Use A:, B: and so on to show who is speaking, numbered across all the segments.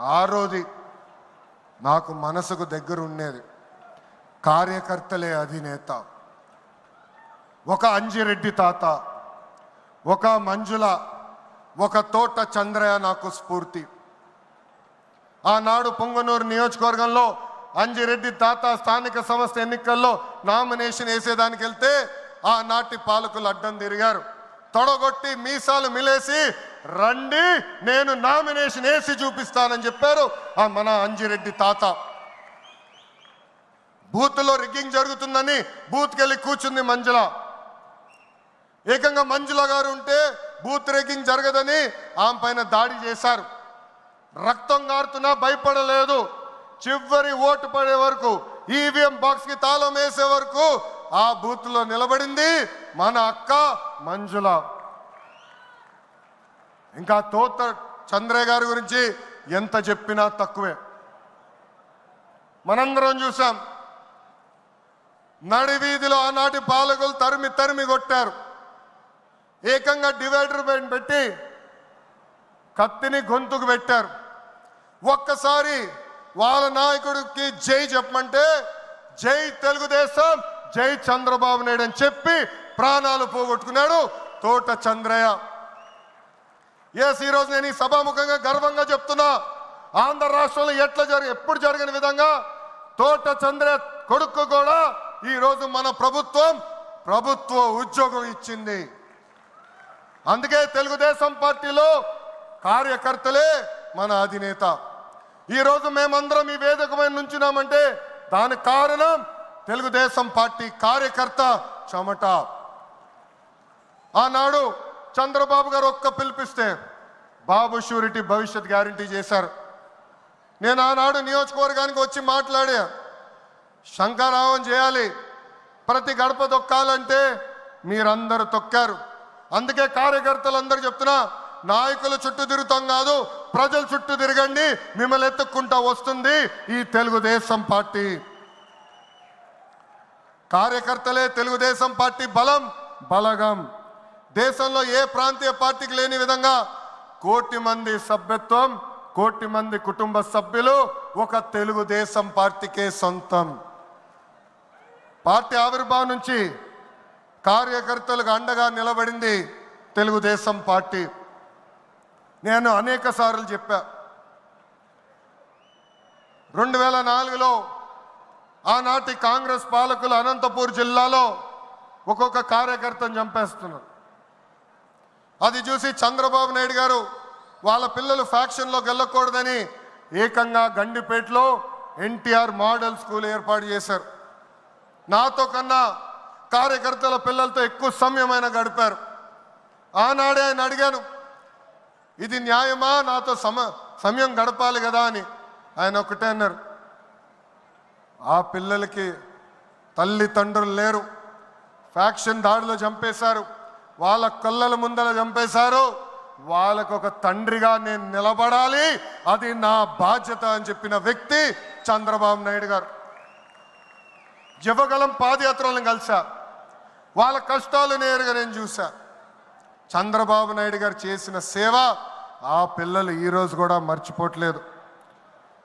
A: ఆ రోజు నాకు మనసుకు దగ్గర ఉండేది. కార్యకర్తలే అధినేత. ఒక అంజిరెడ్డి తాత ఒక మంజుల ఒక తోట చంద్రయ్య నాకు స్ఫూర్తి. ఆనాడు పొంగనూరు నియోజకవర్గంలో అంజిరెడ్డి తాత స్థానిక సంస్థ ఎన్నికల్లో నామినేషన్ వేసేదానికి వెళ్తే ఆనాటి పాలకులు అడ్డం తిరిగారు. తొడగొట్టి మీసాలు మిలేసి రండి నేను నామినేషన్ వేసి చూపిస్తానని చెప్పారు ఆ మన అంజిరెడ్డి తాత. బూత్లో రిగ్గింగ్ జరుగుతుందని బూత్కెళ్ళి కూర్చుంది మంజుల. ఏకంగా మంజుల గారు ఉంటే బూత్ రిగ్గింగ్ జరగదని ఆమె పైన దాడి చేశారు. రక్తం గారుతున్నా భయపడలేదు. చివరి ఓటు పడే వరకు ఈవీఎం బాక్స్కి తాళం వేసే వరకు ఆ బూత్లో నిలబడింది మన అక్క మంజుల. ఇంకా తోత చంద్రయ్య గారి గురించి ఎంత చెప్పినా తక్కువే. మనందరం చూసాం. నడివీధిలో ఆనాటి పాలకులు తరిమి తరిమి కొట్టారు. ఏకంగా డివైడర్ పెట్టి కత్తిని గొంతుకు పెట్టారు. ఒక్కసారి వాళ్ళ నాయకుడికి జై చెప్పమంటే జై తెలుగుదేశం జై చంద్రబాబు నాయుడు అని చెప్పి ప్రాణాలు పోగొట్టుకున్నాడు తోట చంద్రయ్య. ఎస్ ఈరోజు నేను ఈ సభాముఖంగా గర్వంగా చెప్తున్నా. ఆంధ్ర రాష్ట్రంలో ఎట్లా జరిగి ఎప్పుడు జరిగిన విధంగా తోట చంద్ర కొడుకు కూడా ఈరోజు మన ప్రభుత్వం ప్రభుత్వ ఉద్యోగం ఇచ్చింది. అందుకే తెలుగుదేశం పార్టీలో కార్యకర్తలే మన అధినేత. ఈరోజు మేమందరం ఈ వేదిక మీద నుంచున్నామంటే దానికి కారణం తెలుగుదేశం పార్టీ కార్యకర్త చెమట. ఆనాడు చంద్రబాబు గారు ఒక్క పిలిపిస్తే బాబు షూరిటీ భవిష్యత్ గ్యారంటీ చేశారు. నేను ఆనాడు నియోజకవర్గానికి వచ్చి మాట్లాడా శంకరావం చేయాలి. ప్రతి గడప తొక్కాలంటే మీరందరూ తొక్కారు. అందుకే కార్యకర్తలందరూ చెప్తున్నా నాయకుల చుట్టూ తిరుగుతాం కాదు ప్రజల చుట్టూ తిరగండి మిమ్మల్ని ఎత్తుక్కుంటా వస్తుంది ఈ తెలుగుదేశం పార్టీ. కార్యకర్తలే తెలుగుదేశం పార్టీ బలం బలగం. దేశంలో ఏ ప్రాంతీయ పార్టీకి లేని విధంగా కోటి మంది సభ్యత్వం కోటి మంది కుటుంబ సభ్యులు ఒక తెలుగుదేశం పార్టీకే సొంతం. పార్టీ ఆవిర్భావం నుంచి కార్యకర్తలకు అండగా నిలబడింది తెలుగుదేశం పార్టీ. నేను అనేక సార్లు చెప్పా రెండు వేల నాలుగులో ఆనాటి కాంగ్రెస్ పాలకులు అనంతపూర్ జిల్లాలో ఒక్కొక్క కార్యకర్తను చంపేస్తున్నారు. అది చూసి చంద్రబాబు నాయుడు గారు వాళ్ళ పిల్లలు ఫ్యాక్షన్లోకి వెళ్ళకూడదని ఏకంగా గండిపేటలో ఎన్టీఆర్ మోడల్ స్కూల్ ఏర్పాటు చేశారు. నాతో కన్నా కార్యకర్తల పిల్లలతో ఎక్కువ సమయమైన గడిపారు. ఆనాడే ఆయన అడిగాను ఇది న్యాయమా? నాతో సమ సమయం గడపాలి కదా అని. ఆయన ఒకటే అన్నారు ఆ పిల్లలకి తల్లిదండ్రులు లేరు. ఫ్యాక్షన్ దాడిలో చంపేశారు. వాళ్ళ కళ్ళల ముందర చంపేశారు. వాళ్ళకు ఒక తండ్రిగా నేను నిలబడాలి. అది నా బాధ్యత అని చెప్పిన వ్యక్తి చంద్రబాబు నాయుడు గారు. యువగలం పాదయాత్రలను కలిసా వాళ్ళ కష్టాలు నేరుగా నేను చూసా చంద్రబాబు నాయుడు గారు చేసిన సేవ ఆ పిల్లలు ఈరోజు కూడా మర్చిపోవట్లేదు.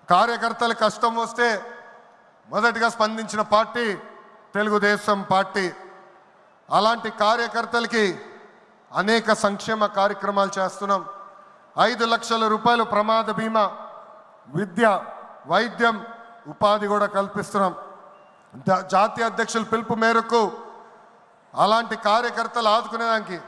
A: కార్యకర్తలు కష్టం వస్తే మొదటిగా స్పందించిన పార్టీ తెలుగుదేశం పార్టీ. అలాంటి కార్యకర్తలకి అనేక సంక్షేమ కార్యక్రమాలు చేస్తున్నాం. ఐదు లక్షల రూపాయలు ప్రమాద బీమా విద్య వైద్యం ఉపాధి కూడా కల్పిస్తున్నాం. జా- జాతీయ అధ్యక్షుల పిలుపు మేరకు అలాంటి కార్యకర్తలు ఆదుకునేదానికి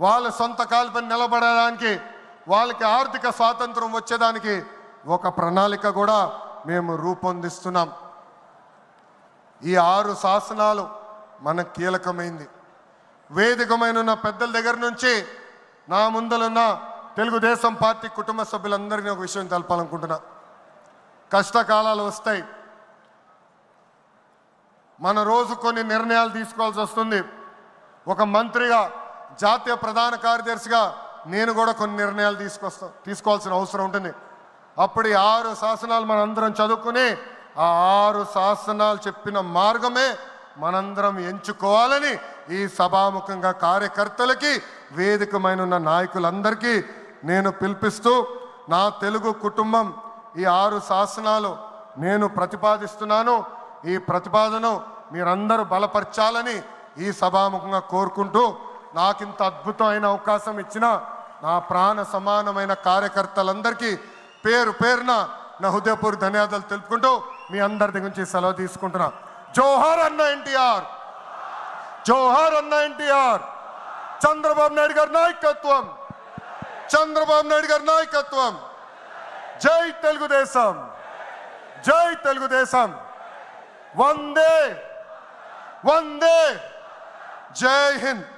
A: వాళ్ళ సొంత కాలుపై నిలబడడానికి వాళ్ళకి ఆర్థిక స్వాతంత్రం వచ్చేదానికి ఒక ప్రణాళిక కూడా మేము రూపొందిస్తున్నాం. ఈ ఆరు శాసనాలు మనకు కీలకమైంది. వేదికమైన ఉన్న పెద్దల దగ్గర నుంచి నా ముందలున్న తెలుగుదేశం పార్టీ కుటుంబ సభ్యులందరినీ ఒక విషయం తెలపాలనుకుంటున్నా. కష్టకాలాలు వస్తాయి. మన రోజు కొన్ని నిర్ణయాలు తీసుకోవాల్సి వస్తుంది. ఒక మంత్రిగా జాతీయ ప్రధాన కార్యదర్శిగా నేను కూడా కొన్ని నిర్ణయాలు తీసుకొస్తా తీసుకోవాల్సిన అవసరం ఉంటుంది. అప్పుడు ఆరు శాసనాలు మనందరం చదువుకుని ఆ ఆరు శాసనాలు చెప్పిన మార్గమే మనందరం ఎంచుకోవాలని ఈ సభాముఖంగా కార్యకర్తలకి వేదికమైన ఉన్న నాయకులందరికీ నేను పిలిపిస్తూ నా తెలుగు కుటుంబం ఈ ఆరు శాసనాలు నేను ప్రతిపాదిస్తున్నాను. ఈ ప్రతిపాదన మీరందరూ బలపరచాలని ఈ సభాముఖంగా కోరుకుంటూ నాకింత అద్భుతమైన అవకాశం ఇచ్చిన నా ప్రాణ సమానమైన కార్యకర్తలందరికీ పేరు పేరున నా హృదయపూర్వక ధన్యవాదాలు తెలుపుకుంటూ మీ అందరి దగ్గర నుంచి సెలవు తీసుకుంటున్నా. జోహార్ అన్న ఎన్టీఆర్! జోహార్ అన్న ఎన్టీఆర్. చంద్రబాబు నాయుడు గారి నాయకత్వం. చంద్రబాబు నాయుడు గారి నాయకత్వం. జై తెలుగుదేశం. జై తెలుగుదేశం. వందే. వందే. జై హింద్.